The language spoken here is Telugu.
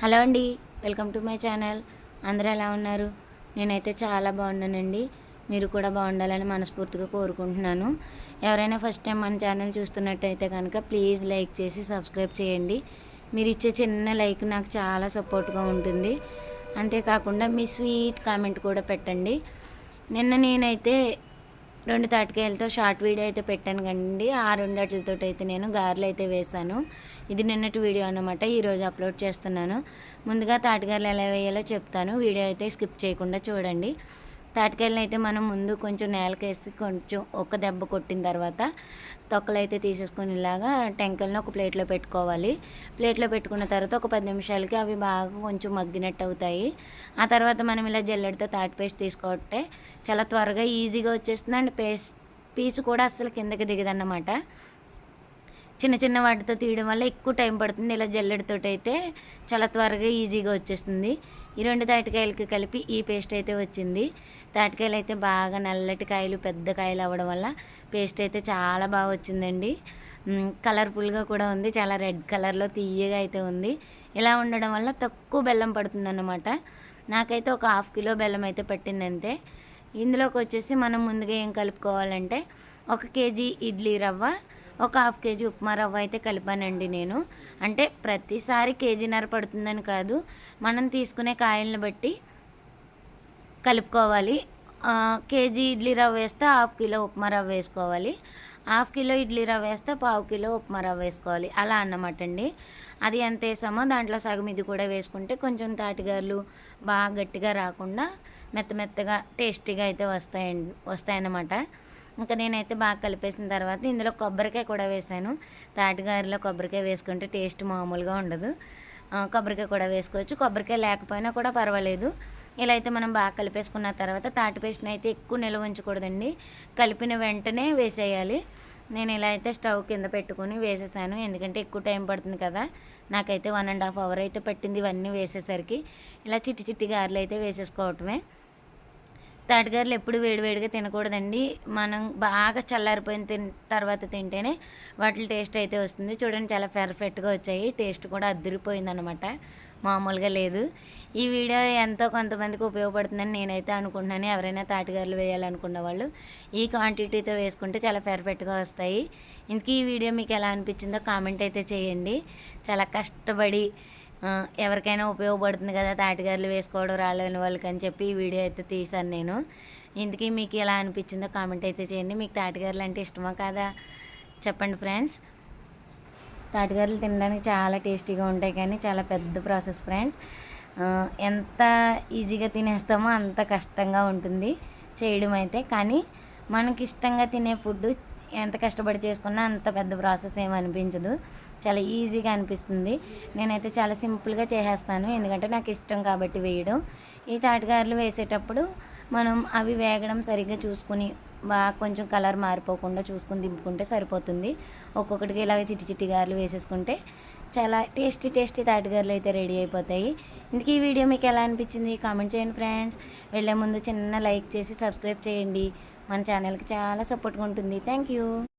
హలో అండి వెల్కమ్ టు మై ఛానల్. అందరూ ఎలా ఉన్నారు? నేనైతే చాలా బాగున్నానండి. మీరు కూడా బాగుండాలని మనస్ఫూర్తిగా కోరుకుంటున్నాను. ఎవరైనా ఫస్ట్ టైం మన ఛానల్ చూస్తున్నట్టయితే కనుక ప్లీజ్ లైక్ చేసి సబ్స్క్రైబ్ చేయండి. మీరు ఇచ్చే చిన్న లైక్ నాకు చాలా సపోర్ట్గా ఉంటుంది. అంతేకాకుండా మీ స్వీట్ కామెంట్ కూడా పెట్టండి. నిన్న నేనైతే రెండు తాటికాయలతో షార్ట్ వీడియో అయితే పెట్టాను కండి ఆ రెండు అట్లతో అయితే నేను గారెలు అయితే వేశాను. ఇది నిన్నటి వీడియో అనమాట ఈరోజు అప్లోడ్ చేస్తున్నాను. ముందుగా తాటికాయలు ఎలా వేయాలో చెప్తాను. వీడియో అయితే స్కిప్ చేయకుండా చూడండి. తాటికాయలను అయితే మనం ముందు కొంచెం నేలకేసి కొంచెం ఒక దెబ్బ కొట్టిన తర్వాత తొక్కలు అయితే తీసేసుకుని ఇలాగా టెంకల్ని ఒక ప్లేట్లో పెట్టుకోవాలి. ప్లేట్లో పెట్టుకున్న తర్వాత ఒక పది నిమిషాలకి అవి బాగా కొంచెం మగ్గినట్టు అవుతాయి. ఆ తర్వాత మనం ఇలా జల్లెడితో తాటి పేస్ట్ తీసుకుంటే చాలా త్వరగా ఈజీగా వచ్చేస్తుంది అండ్ పేస్ట్ పీసు కూడా అస్సలు కిందకి దిగదన్నమాట. చిన్న చిన్న వాటితో తీయడం వల్ల ఎక్కువ టైం పడుతుంది. ఇలా జల్లెడతో అయితే చాలా త్వరగా ఈజీగా వచ్చేస్తుంది. ఈ రెండు తాటికాయలకి కలిపి ఈ పేస్ట్ అయితే వచ్చింది. తాటికాయలు అయితే బాగా నల్లటి కాయలు పెద్ద కాయలు అవ్వడం వల్ల పేస్ట్ అయితే చాలా బాగా వచ్చిందండి. కలర్ఫుల్గా కూడా ఉంది. చాలా రెడ్ కలర్లో తీయగా అయితే ఉంది. ఇలా ఉండడం వల్ల తక్కువ బెల్లం పడుతుందన్నమాట. నాకైతే ఒక హాఫ్ కిలో బెల్లం అయితే పట్టిందంతే. ఇందులోకి వచ్చేసి మనం ముందుగా ఏం కలుపుకోవాలంటే ఒక కేజీ ఇడ్లీ రవ్వ ఒక హాఫ్ కేజీ ఉప్మా రవ్వ అయితే కలిపానండి నేను. అంటే ప్రతిసారి కేజీన్నర పడుతుందని కాదు మనం తీసుకునే కాయలను బట్టి కలుపుకోవాలి. కేజీ ఇడ్లీ రవ్వ వేస్తే హాఫ్ కిలో ఉప్మా రవ్వ వేసుకోవాలి. హాఫ్ కిలో ఇడ్లీ రవ్వ వేస్తే పావు కిలో ఉప్మా రవ్వ వేసుకోవాలి. అలా అన్నమాట అండి. అది ఎంత వేసామో దాంట్లో సగం ఇది కూడా వేసుకుంటే కొంచెం తాటిగారులు బాగా గట్టిగా రాకుండా మెత్త మెత్తగా టేస్టీగా అయితే వస్తాయండి వస్తాయన్నమాట. ఇంకా నేనైతే బాగా కలిపేసిన తర్వాత ఇందులో కొబ్బరికాయ కూడా వేసాను తాటిగారిలో కొబ్బరికాయ వేసుకుంటే టేస్ట్ మామూలుగా ఉండదు. కొబ్బరికాయ కూడా వేసుకోవచ్చు. కొబ్బరికాయ లేకపోయినా కూడా పర్వాలేదు. ఇలా అయితే మనం బాగా కలిపేసుకున్న తర్వాత తాటి పేస్ట్ని అయితే ఎక్కువ నిల్వ ఉంచకూడదండి. కలిపిన వెంటనే వేసేయాలి. నేను ఇలా అయితే స్టవ్ కింద పెట్టుకుని వేసేసాను. ఎందుకంటే ఎక్కువ టైం పడుతుంది కదా. నాకైతే వన్ అండ్ హాఫ్ అవర్ అయితే పట్టింది ఇవన్నీ వేసేసరికి. ఇలా చిట్టి చిట్టి గారెలు అయితే వేసేసుకోవటమే. తాటిగారులు ఎప్పుడు వేడివేడిగా తినకూడదండి. మనం బాగా చల్లారిపోయిన తిన్ తర్వాత తింటేనే వాటి టేస్ట్ అయితే వస్తుంది. చూడండి చాలా పెర్ఫెక్ట్గా వచ్చాయి. టేస్ట్ కూడా అద్దరిపోయింది అనమాట మామూలుగా లేదు. ఈ వీడియో ఎంతో కొంతమందికి ఉపయోగపడుతుందని నేనైతే అనుకుంటున్నాను. ఎవరైనా తాటిగారులు వేయాలనుకున్న వాళ్ళు ఈ క్వాంటిటీతో వేసుకుంటే చాలా పెర్ఫెక్ట్గా వస్తాయి. ఇందుకు ఈ వీడియో మీకు ఎలా అనిపించిందో కామెంట్ అయితే చేయండి. చాలా కష్టపడి ఎవరికైనా ఉపయోగపడుతుంది కదా తాటిగారులు వేసుకోవడం రాలేని వాళ్ళకి అని చెప్పి ఈ వీడియో అయితే తీశాను నేను. ఇందుకీ మీకు ఎలా అనిపించిందో కామెంట్ అయితే చేయండి. మీకు తాటిగారులు అంటే ఇష్టమా కాదా? చెప్పండి ఫ్రెండ్స్. తాటిగారులు తినడానికి చాలా టేస్టీగా ఉంటాయి కానీ చాలా పెద్ద ప్రాసెస్ ఫ్రెండ్స్. ఎంత ఈజీగా తినేస్తామో అంత కష్టంగా ఉంటుంది చేయడం అయితే. కానీ మనకి ఇష్టంగా తినే ఫుడ్ ఎంత కష్టపడి చేసుకున్నా అంత పెద్ద ప్రాసెస్ ఏమి అనిపించదు. చాలా ఈజీగా అనిపిస్తుంది. నేనైతే చాలా సింపుల్గా చేసేస్తాను. ఎందుకంటే నాకు ఇష్టం కాబట్టి వేయడం. ఈ తాటిగారులు వేసేటప్పుడు మనం అవి వేగడం సరిగ్గా చూసుకుని బాగా కొంచెం కలర్ మారిపోకుండా చూసుకుని దింపుకుంటే సరిపోతుంది. ఒక్కొక్కటికి ఇలాగ చిట్టి చిట్టి గారెలు వేసేసుకుంటే చాలా టేస్టీ టేస్టీ తాటిగారులు అయితే రెడీ అయిపోతాయి. ఇందుకు ఈ వీడియో మీకు ఎలా అనిపించింది? కామెంట్ చేయండి ఫ్రెండ్స్ వెళ్ళే ముందు చిన్న లైక్ చేసి సబ్స్క్రైబ్ చేయండి. మన ఛానల్కి చాలా సపోర్ట్గా ఉంటుంది. Thank you